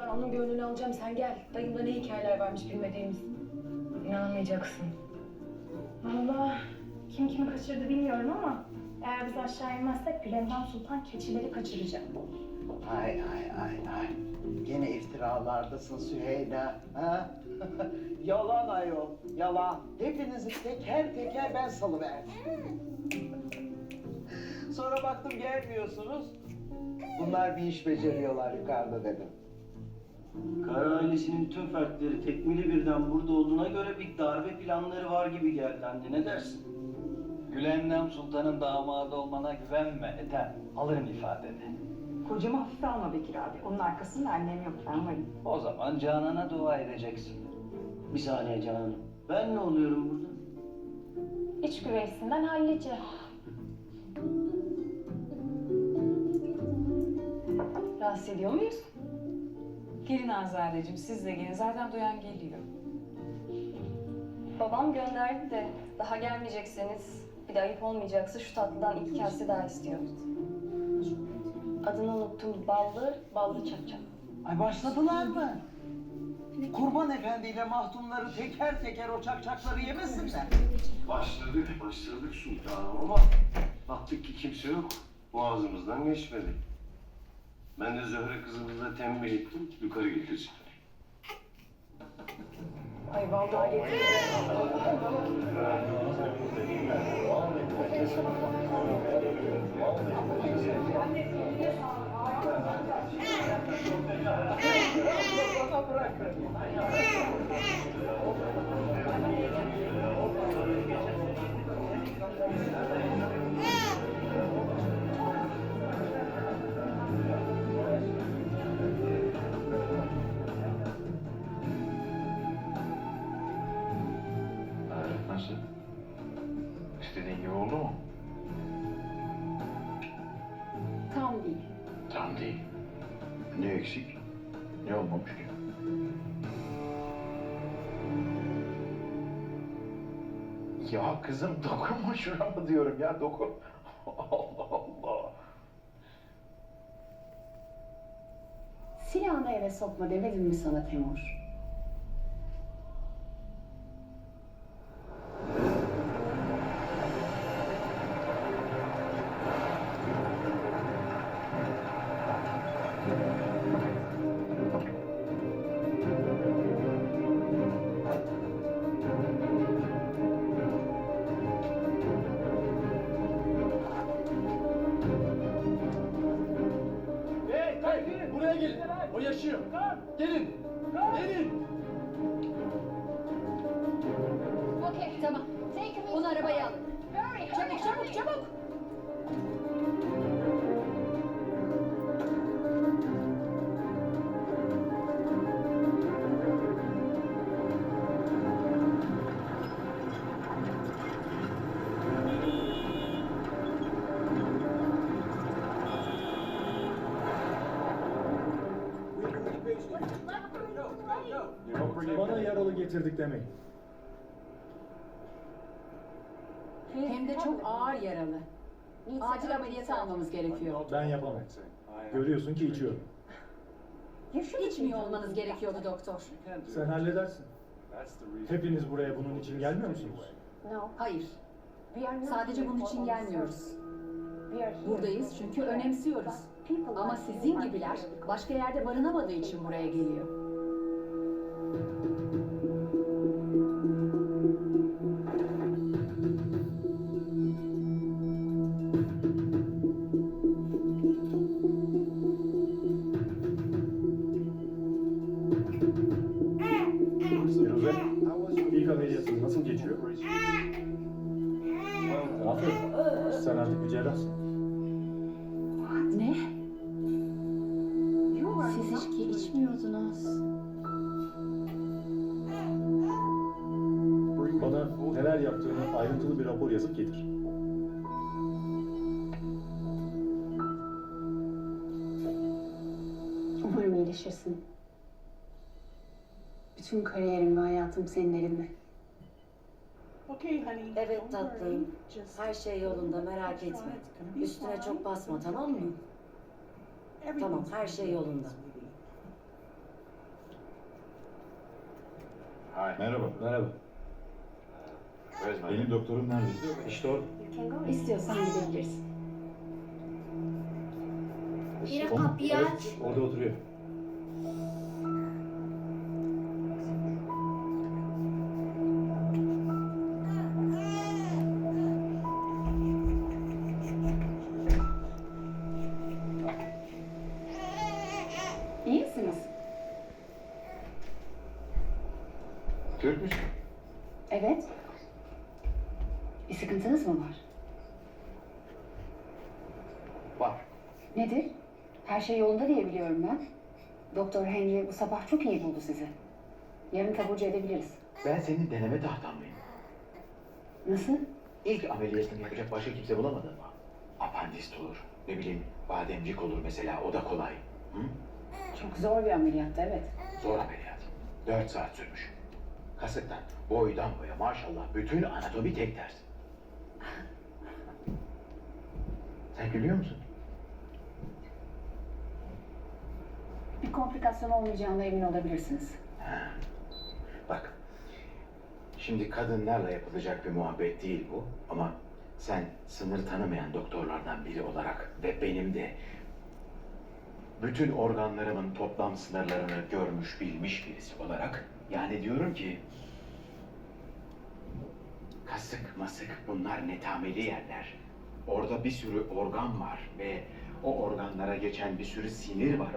Ben onun gönlünü alacağım sen gel. Dayımda ne hikayeler varmış bilmediğimiz. İnanamayacaksın. Vallahi kim kimi kaçırdı bilmiyorum ama eğer biz aşağı inmezsek Gülendam Sultan keçileri kaçıracak. Ay ay ay ay. Gene iftiralardasın Süheyla. Ha? yalan ayol, yalan. Hepinizi teker teker ben salıverdim. Sonra baktım gelmiyorsunuz. Bunlar bir iş beceriyorlar yukarıda dedim. Kara ailesinin tüm fertleri tekmili birden burada olduğuna göre bir darbe planları var gibi geldi anne. Ne dersin? Gülendam Sultan'ın damadı olmana güvenme Ethem. Alırım ifadeni. Kocamı hafife alma Bekir abi. Onun arkasında annem yok, ben varım. O zaman Canan'a dua edeceksin. Bir saniye Canan. Ben ne oluyorum burada? İç güveysinden hallice. Rahatsız ediyor muyuz? Gelin Azadeciğim siz de gelin. Zaten duyan geliyor. Babam gönderdi de daha gelmeyecekseniz bir de ayıp olmayacaksa şu tatlıdan iki kase daha istiyoruz. Adını unuttum. Ballı, ballı çapçap. Ay başladılar mı? Kurban Efendi ile mahtumları teker teker o çakçakları yemesinler. Başladık, başladık sultanım ama baktık ki kimse yok. Boğazımızdan geçmedi. Ben de Zöhre kızımızla tembih ettim, yukarı getirsin. Ay vallahi getirdim. Eksik? Ne olmamış ki? Ya kızım dokunma şurama diyorum ya dokun. Allah Allah. Silahını eve sokma demedim mi sana Temur? Gelin. Gelin. Okey, tamam. Onu arabaya al. Çabuk, çabuk, çabuk. Bana yaralı getirdik demeyin. Hem de çok ağır yaralı. Acil ameliyata almamız gerekiyor. Ben yapamam. Görüyorsun ki içiyorum. İçmiyor olmanız gerekiyordu doktor. Sen halledersin. Hepiniz buraya bunun için gelmiyor musunuz? Hayır. Sadece bunun için gelmiyoruz. Buradayız çünkü önemsiyoruz. Ama sizin gibiler başka yerde barınamadığı için buraya geliyor. Cerrahsın. Ne? Siz içki içmiyordunuz. Bana neler yaptığını ayrıntılı bir rapor yazıp getir. Umarım iyileşirsin. Bütün kariyerim ve hayatım senin elinde. Evet tatlım. Her şey yolunda merak etme. Üstüne çok basma tamam mı? Tamam her şey yolunda. Merhaba. Merhaba. Benim doktorum nerede? İşte orada. İstiyorsan gidebilirsin. Mira, Onun- kapıyı. Orada oturuyor. Nedir? Her şey yolunda diye biliyorum ben. Doktor Henry bu sabah çok iyi buldu sizi. Yarın taburcu edebiliriz. Ben senin deneme tahtamlıyım. Nasıl? İlk ameliyatını yapacak başka kimse bulamadın mı? Apandist olur. Ne bileyim bademcik olur mesela o da kolay. Hı? Çok zor bir ameliyattı evet. Zor ameliyat. Dört saat sürmüş. Kasıktan, boydan boya maşallah bütün anatomi tek ders. Sen gülüyor musun? Bir komplikasyon olmayacağına emin olabilirsiniz. Bak, şimdi kadınlarla yapılacak bir muhabbet değil bu ama sen sınır tanımayan doktorlardan biri olarak ve benim de bütün organlarımın toplam sınırlarını görmüş bilmiş birisi olarak yani diyorum ki kasık masık bunlar netameli yerler. Orada bir sürü organ var ve o organlara geçen bir sürü sinir var.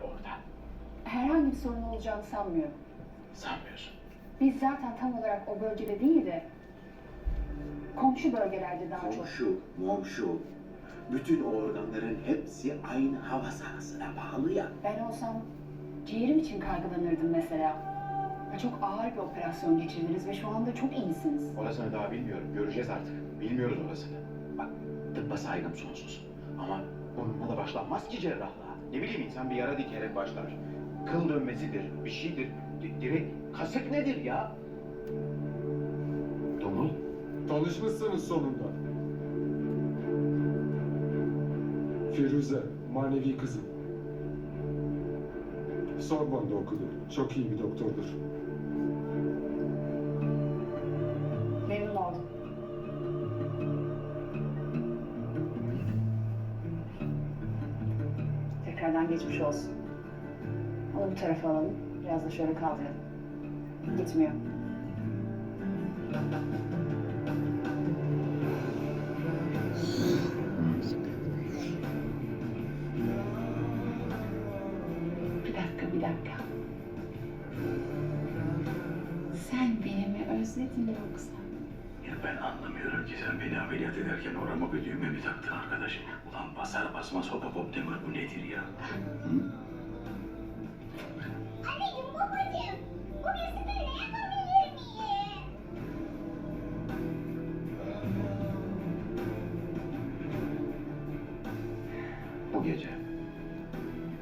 Herhangi bir sorun olacağını sanmıyorum. Sanmıyorsun. Biz zaten tam olarak o bölgede değil de komşu bölgelerde daha çok. Komşu, momşu. Bütün organların hepsi aynı hava sahasına bağlı ya. Ben olsam ciğerim için kaygılanırdım mesela. Ha, Çok ağır bir operasyon geçirdiniz ve şu anda çok iyisiniz. Orasını daha bilmiyorum. Göreceğiz artık. Bilmiyoruz orasını. Bak tıbba saygım sonsuz. Ama bununla da başlanmaz ki cerrahlığa. Ne bileyim insan bir yara dikerek başlar. Kıl dönmesidir, bir şeydir. Di- direkt kasık nedir ya? Dumul. Tanışmışsınız sonunda. Firuze, manevi kızım. Sorbon'da okudu. Çok iyi bir doktordur. Memnun oldum. Tekrardan geçmiş olsun. Bu tarafa alalım. Biraz da şöyle kaldıralım. Gitmiyor. Bir dakika, bir dakika. Sen beni mi özledin yoksa? Ya ben anlamıyorum ki sen beni ameliyat ederken orama bir düğme mi taktın arkadaşım? Ulan basar basmaz hop hop hop demir bu nedir ya? Anneciğim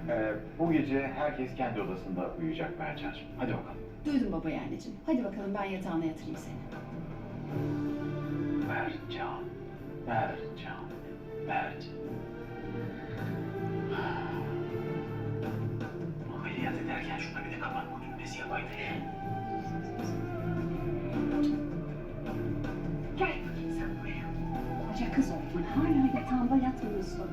Ee, bu gece herkes kendi odasında uyuyacak Mercan'cığım. Hadi bakalım. Duydum baba anneciğim. Hadi bakalım ben yatağına yatırayım seni. Mercan. Mercan. Mert. Ameliyat ederken şuna bir de kapatma düğmesi yapaydın. Gel bakayım sen buraya. Koca kız oldun. Hala yatağında yatmıyorsun.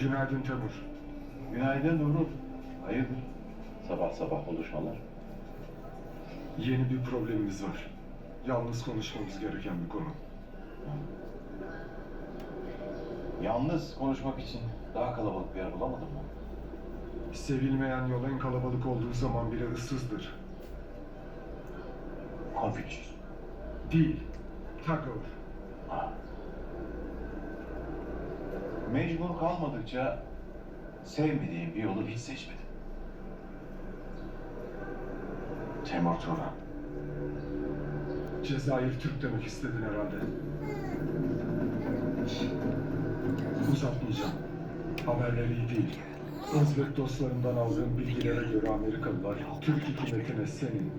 Günaydın Temur. Günaydın Nurul. Hayırdır? Sabah sabah buluşmalar. Yeni bir problemimiz var. Yalnız konuşmamız gereken bir konu. Yalnız konuşmak için daha kalabalık bir yer bulamadın mı? Sevilmeyen yol en kalabalık olduğu zaman bile ıssızdır. Confucius. Değil. Tagore. Ha. Mecbur kalmadıkça sevmediğim bir yolu hiç seçmedim. Temur Turan. Cezayir Türk demek istedin herhalde. Uzatmayacağım. Haberler iyi değil. Özbek dostlarımdan aldığım bilgilere göre Amerikalılar Türk hükümetine senin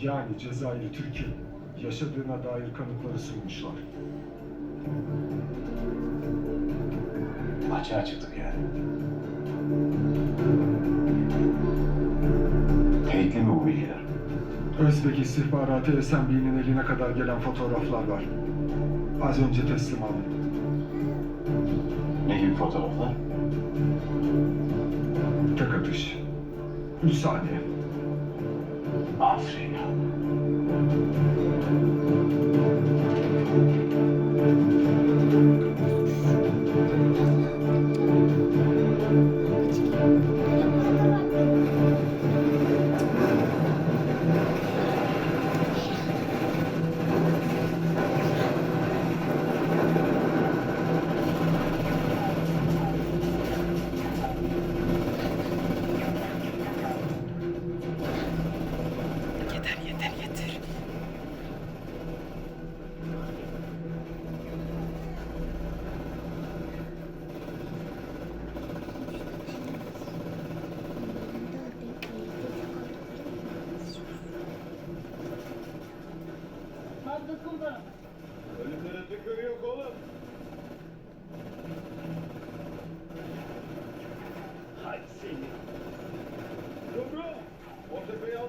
yani Cezayir Türk'ün yaşadığına dair kanıtları sunmuşlar. Açığa çıktık yani. Teyitli mi bu bilgiler? Özbek istihbaratı Esenbi'nin eline kadar gelen fotoğraflar var. Az önce teslim aldım. Ne gibi fotoğraflar? Tek atış. Üç saniye. Aferin.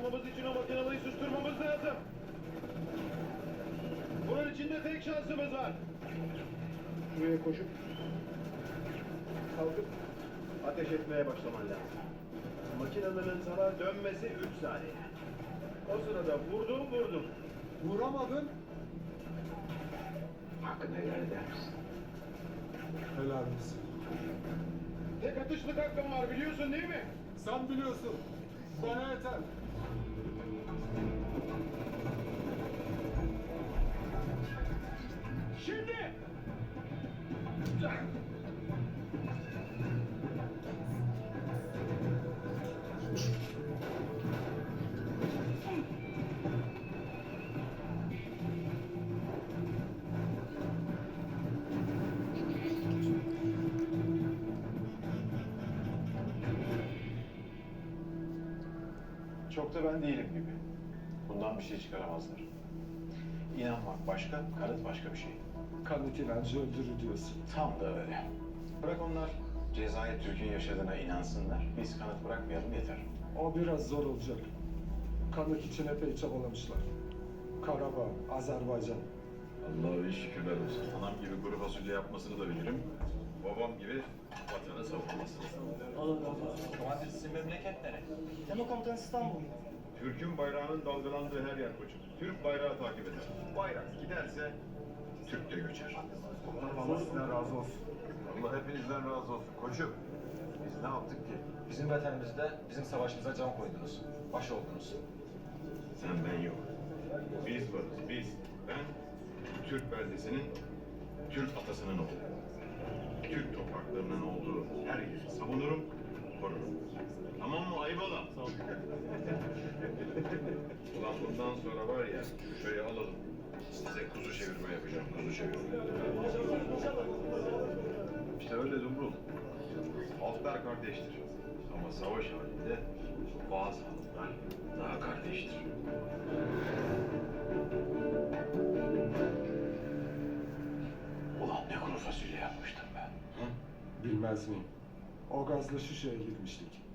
Almamız için o makineleri susturmamız lazım. Bunun içinde tek şansımız var. Şuraya koşup kalkıp ateş etmeye başlaman lazım. Makinelerin sana dönmesi 3 saniye. O sırada vurdun vurdun. Vuramadın. Hakkını helal eder misin? Helal olsun. Tek atışlık hakkın var biliyorsun değil mi? Sen biliyorsun. Bana yeter. Şimdi! Çok da ben değilim gibi. Bundan bir şey çıkaramazlar. İnanmak başka, kanıt başka bir şey. Kanıt inancı öldürür diyorsun. Tam da öyle. Bırak onlar Cezayir Türk'ün yaşadığına inansınlar. Biz kanıt bırakmayalım yeter. O biraz zor olacak. Kanıt için epey çabalamışlar. Karabağ, Azerbaycan. Allah'a şükürler olsun. Anam gibi kuru fasulye yapmasını da bilirim. Babam gibi sizin memleket nere? Tema komutanı İstanbul. Türk'ün bayrağının dalgalandığı her yer koçum. Türk bayrağı takip eder. Bayrak giderse Türk de göçer. Allah sizden razı olsun. Allah hepinizden razı olsun. Koçum biz ne yaptık ki? Bizim vatanımızda bizim savaşımıza can koydunuz. Baş oldunuz. Sen ben yok. Biz varız biz. Ben Türk beldesinin, Türk atasının oğlu. Savunurum, korurum. Tamam mı Aybalam? Ulan bundan sonra var ya, şurayı alalım. Size kuzu çevirme yapacağım, kuzu çevirme. İşte öyle Dumrul. Halklar kardeştir. Ama savaş halinde bazı halklar daha kardeştir. Ulan ne kuru fasulye yapmıştım ben. Bilmez miyim? O gazla Şuşa'ya girmiştik.